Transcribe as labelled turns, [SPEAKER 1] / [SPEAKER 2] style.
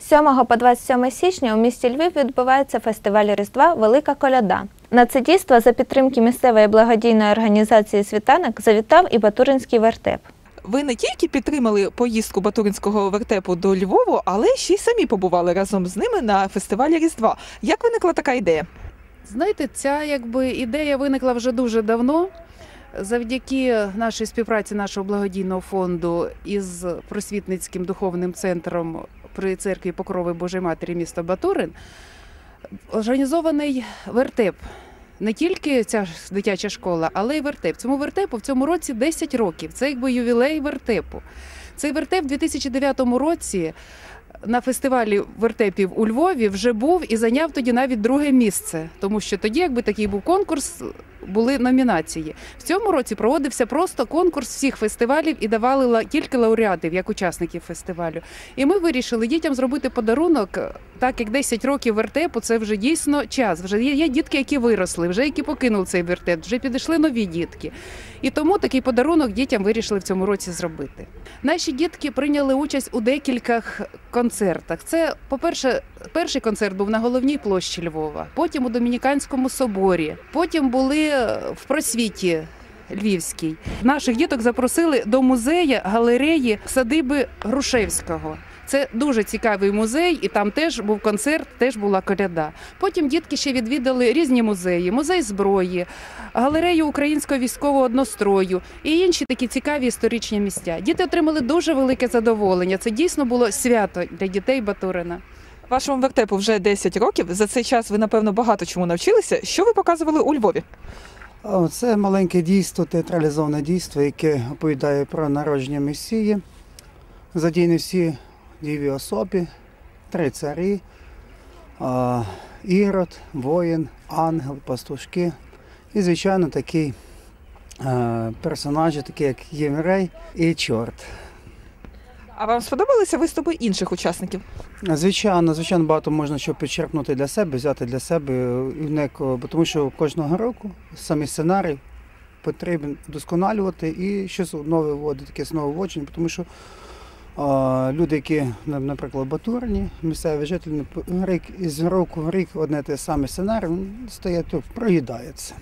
[SPEAKER 1] З 7 по 27 січня у місті Львів відбувається фестиваль Різдва Велика Коляда. На це дійство за підтримки місцевої благодійної організації Світанок завітав і Батуринський вертеп.
[SPEAKER 2] Ви не тільки підтримали поїздку Батуринського вертепу до Львову, але ще й самі побували разом з ними на фестивалі Різдва. Як виникла така ідея?
[SPEAKER 3] Знаєте, ця якби ідея виникла вже дуже давно. Завдяки нашій співпраці нашого благодійного фонду із просвітницьким духовним центром при церкві Покрови Божої Матері міста Батурин організований вертеп. Не тільки ця дитяча школа, але й вертеп. Цьому вертепу в цьому році 10 років. Це якби ювілей вертепу. Цей вертеп в 2009 році на фестивалі вертепів у Львові вже був і зайняв тоді навіть друге місце, тому що тоді, якби такий був конкурс, були номінації. В цьому році проводився просто конкурс всіх фестивалів і давали тільки лауреатів як учасників фестивалю. І ми вирішили дітям зробити подарунок, так як 10 років вертепу це вже дійсно час. Вже є, дітки, які виросли, вже які покинули цей вертеп, вже підійшли нові дітки. І тому такий подарунок дітям вирішили в цьому році зробити. Наші дітки прийняли участь у декількох концертах. Це, по-перше, перший концерт був на головній площі Львова, потім у Домініканському соборі, потім були е, в просвіті. Львівській наших діток запросили до музею галереї садиби Грушевського. Це дуже цікавий музей, і там теж був концерт, теж була коляда. Потім дітки ще відвідали різні музеї: музей зброї, галерею українського військового однострою і інші такі цікаві історичні місця. Діти отримали дуже велике задоволення. Це дійсно було свято для дітей Батурина.
[SPEAKER 2] Вашому вертепу вже 10 років. За цей час ви, напевно, багато чому навчилися. Що ви показували у Львові?
[SPEAKER 4] Це маленьке дійство, театралізоване дійство, яке оповідає про народження Месії. Задійні всі діві особи, три царі, Ірод, воїн, ангел, пастушки. І, звичайно, такі персонажі, такі як Єврей і чорт.
[SPEAKER 2] А вам сподобалися виступи інших учасників?
[SPEAKER 4] Звичайно, звичайно, багато можна що підчерпнути для себе, взяти для себе, бо тому що кожного року самі сценарій потрібен вдосконалювати і щось нове вводити, якесь нове вводження, тому що а, люди, які, наприклад, батурні, місцеві жителі, рік із року в рік одне те саме сценарій, він стає тут, проїдається.